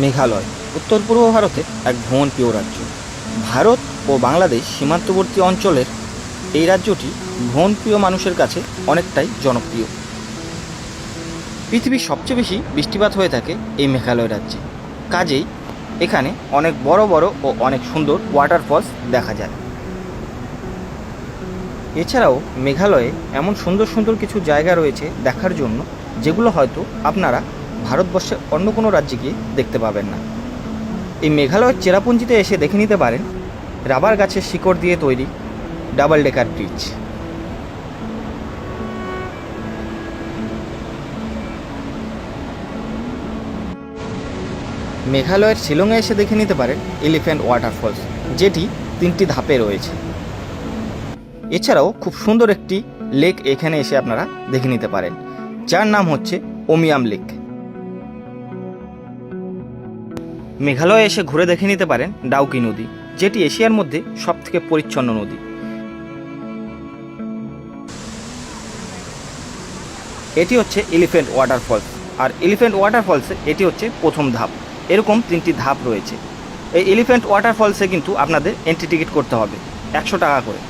মেঘালয়, উত্তর পূর্ব ভারতে এক ভ্রমণপ্রিয় রাজ্য। ভারত ও বাংলাদেশ সীমান্তবর্তী অঞ্চলের এই রাজ্যটি ভ্রমণপ্রিয় মানুষের কাছে অনেকটাই জনপ্রিয়। পৃথিবীর সবচেয়ে বেশি বৃষ্টিপাত হয়ে থাকে এই মেঘালয় রাজ্যে। কাজেই এখানে অনেক বড় বড় ও অনেক সুন্দর ওয়াটারফলস দেখা যায়। এছাড়াও মেঘালয়ে এমন সুন্দর সুন্দর কিছু জায়গা রয়েছে দেখার জন্য, যেগুলো হয়তো আপনারা ভারতবর্ষের অন্য কোনো রাজ্যে গিয়ে দেখতে পাবেন না। এই মেঘালয়ের চেরাপুঞ্জিতে এসে দেখে নিতে পারেন রাবার গাছের শিকড় দিয়ে তৈরি ডাবল ডেকার ব্রিজ। মেঘালয়ের শিলংয়ে এসে দেখে নিতে পারেন এলিফ্যান্ট ওয়াটারফলস যেটি তিনটি ধাপে রয়েছে। এছাড়াও খুব সুন্দর একটি লেক এখানে এসে আপনারা দেখে নিতে পারেন, যার নাম হচ্ছে ওমিয়াম লেক মেঘালয়ে এসে ঘুরে দেখে নিতে পারেন ডাউকি নদী, যেটি এশিয়ার মধ্যে সবথেকে পরিচ্ছন্ন নদী। এটি হচ্ছে এলিফ্যান্ট ওয়াটারফলস, আর এলিফ্যান্ট ওয়াটারফলসে এটি হচ্ছে প্রথম ধাপ। এরকম তিনটি ধাপ রয়েছে। এই এলিফ্যান্ট ওয়াটারফলসে কিন্তু আপনাদের এন্ট্রি টিকিট করতে হবে, একশো টাকা করে।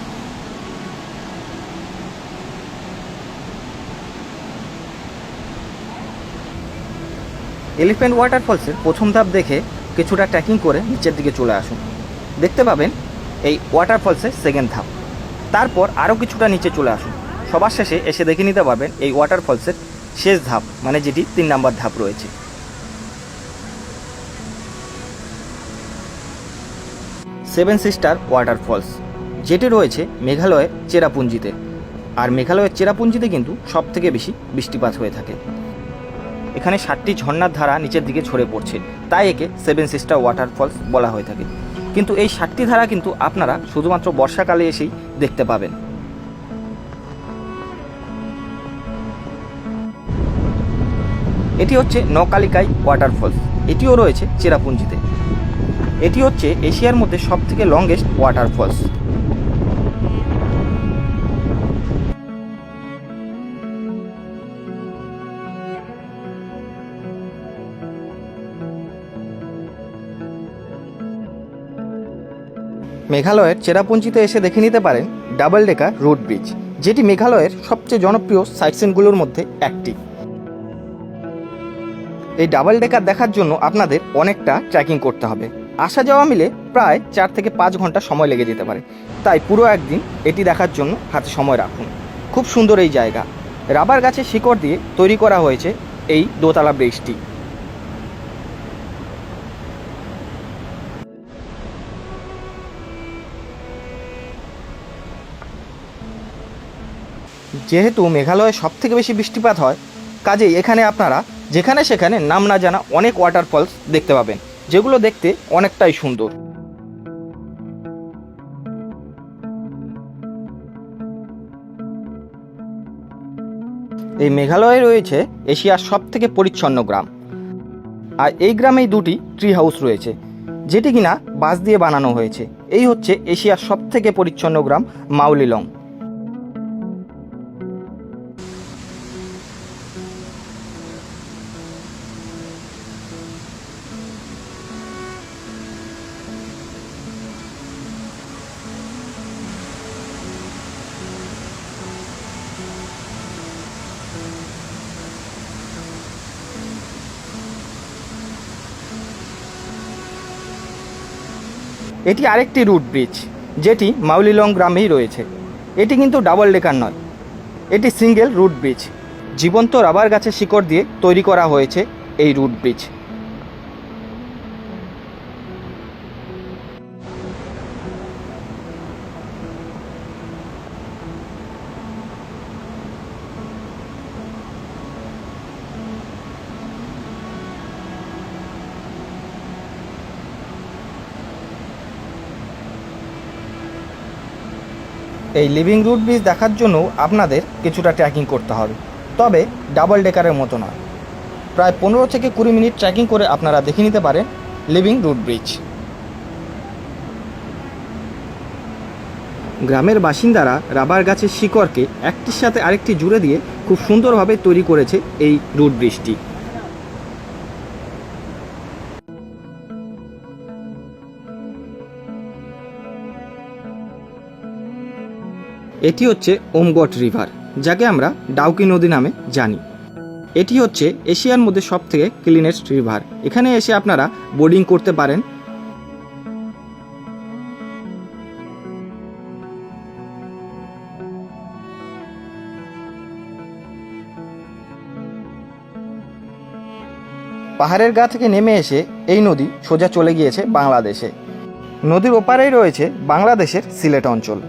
এলিফ্যান্ট ওয়াটারফলসের প্রথম ধাপ দেখে কিছুটা ট্রেকিং করে নিচের দিকে চলে আসুন। দেখতে পাবেন এই ওয়াটারফলসের সেকেন্ড ধাপ। তারপর আরও কিছুটা নিচে চলে আসুন। সবার শেষে এসে দেখে নিতে পারবেন এই ওয়াটারফলসের শেষ ধাপ মানে যেটি তিন নাম্বার ধাপ রয়েছে। সেভেন সিস্টার ওয়াটারফলস যেটি রয়েছে মেঘালয়ের চেরাপুঞ্জিতে। আর মেঘালয়ের চেরাপুঞ্জিতে কিন্তু সব থেকে বেশি বৃষ্টিপাত হয়ে থাকে। এখানে ষাটটি ঝর্ণার ধারা নিচের দিকে ছড়ে পড়ছে। তাই একে সেভেন সিস্টার ওয়াটারফলস বলা হয়ে থাকে। কিন্তু এই ষাটটি ধারা কিন্তু আপনারা শুধুমাত্র বর্ষাকালে এসেই দেখতে পাবেন। এটি হচ্ছে নকালিকাই ওয়াটারফলস এটিও রয়েছে চেরাপুঞ্জিতে। এটি হচ্ছে এশিয়ার মধ্যে সবথেকে লংগেস্ট ওয়াটারফলস মেঘালয়ের চেরাপুঞ্জিতে এসে দেখে নিতে পারেন ডাবল ডেকার রোড ব্রিজ, যেটি মেঘালয়ের সবচেয়ে জনপ্রিয় সাইটসিনগুলোর মধ্যে একটি। এই ডাবল ডেকার দেখার জন্য আপনাদের অনেকটা ট্রেকিং করতে হবে। আসা যাওয়া মিলে প্রায় চার থেকে পাঁচ ঘণ্টা সময় লেগে যেতে পারে। তাই পুরো একদিন এটি দেখার জন্য হাতে সময় রাখুন। খুব সুন্দর এই জায়গা। রাবার গাছের শিকড় দিয়ে তৈরি করা হয়েছে এই দোতলা ব্রিজটি। যেহেতু মেঘালয়ে সব থেকে বেশি বৃষ্টিপাত হয়, কাজেই এখানে আপনারা যেখানে সেখানে নাম না জানা অনেক ওয়াটারফলস দেখতে পাবেন, যেগুলো দেখতে অনেকটাই সুন্দর। এই মেঘালয়ে রয়েছে এশিয়ার সব থেকে পরিচ্ছন্ন গ্রাম। আর এই গ্রামেই দুটি ট্রি হাউস রয়েছে, যেটি কিনা বাঁশ দিয়ে বানানো হয়েছে। এই হচ্ছে এশিয়ার সব থেকে পরিচ্ছন্ন গ্রাম মাউলিলং এটি আরেকটি রুট ব্রিজ, যেটি মাউলিলং গ্রামেই রয়েছে। এটি কিন্তু ডাবল ডেকার নয়, এটি সিঙ্গেল রুট ব্রিজ। জীবন্ত রাবার গাছের শিকড় দিয়ে তৈরি করা হয়েছে এই রুট ব্রিজ। এই লিভিং রুট ব্রিজ দেখার জন্য আপনাদের কিছুটা ট্রেকিং করতে হবে। তবে ডাবল ডেকারের মতো নয়। প্রায় পনেরো থেকে কুড়ি মিনিট ট্রেকিং করে আপনারা দেখে নিতে পারেন লিভিং রুট ব্রিজ গ্রামের বাসিন্দারা রাবার গাছের শিকড়কে একটির সাথে আরেকটি জুড়ে দিয়ে খুব সুন্দরভাবে তৈরি করেছে এই রুট ব্রিজটি এটি হচ্ছে ওমগট রিভার, যাকে আমরা ডাউকি নদী নামে জানি। এটি হচ্ছে এশিয়ার মধ্যে সব থেকে ক্লিনেস্ট রিভার। এখানে এসে আপনারা বোর্ডিং করতে পারেন। পাহাড়ের গা থেকে নেমে এসে এই নদী সোজা চলে গিয়েছে বাংলাদেশে। নদীর ওপারেই রয়েছে বাংলাদেশের সিলেট অঞ্চল।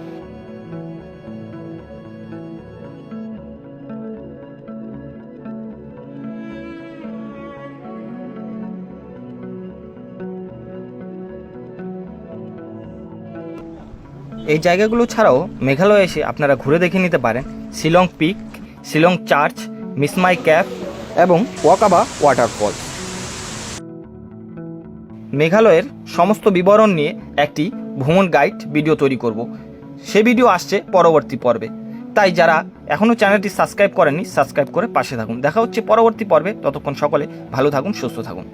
এই জায়গাগুলো ছাড়াও মেঘালয়ে এসে আপনারা ঘুরে দেখে নিতে পারেন। Shillong peak, Shillong church Mawsmai cave এবং ওয়াকাবা ওয়াটারফল। মেঘালয়ের সমস্ত বিবরণ নিয়ে একটি ভ্রমণ গাইড ভিডিও তৈরি করব। সে ভিডিও আসছে পরবর্তী পর্বে। তাই যারা এখনও চ্যানেলটি সাবস্ক্রাইব করেননি, সাবস্ক্রাইব করে পাশে থাকুন। দেখা হচ্ছে পরবর্তী পর্বে। ততক্ষণ সকলে ভালো থাকুন, সুস্থ থাকুন।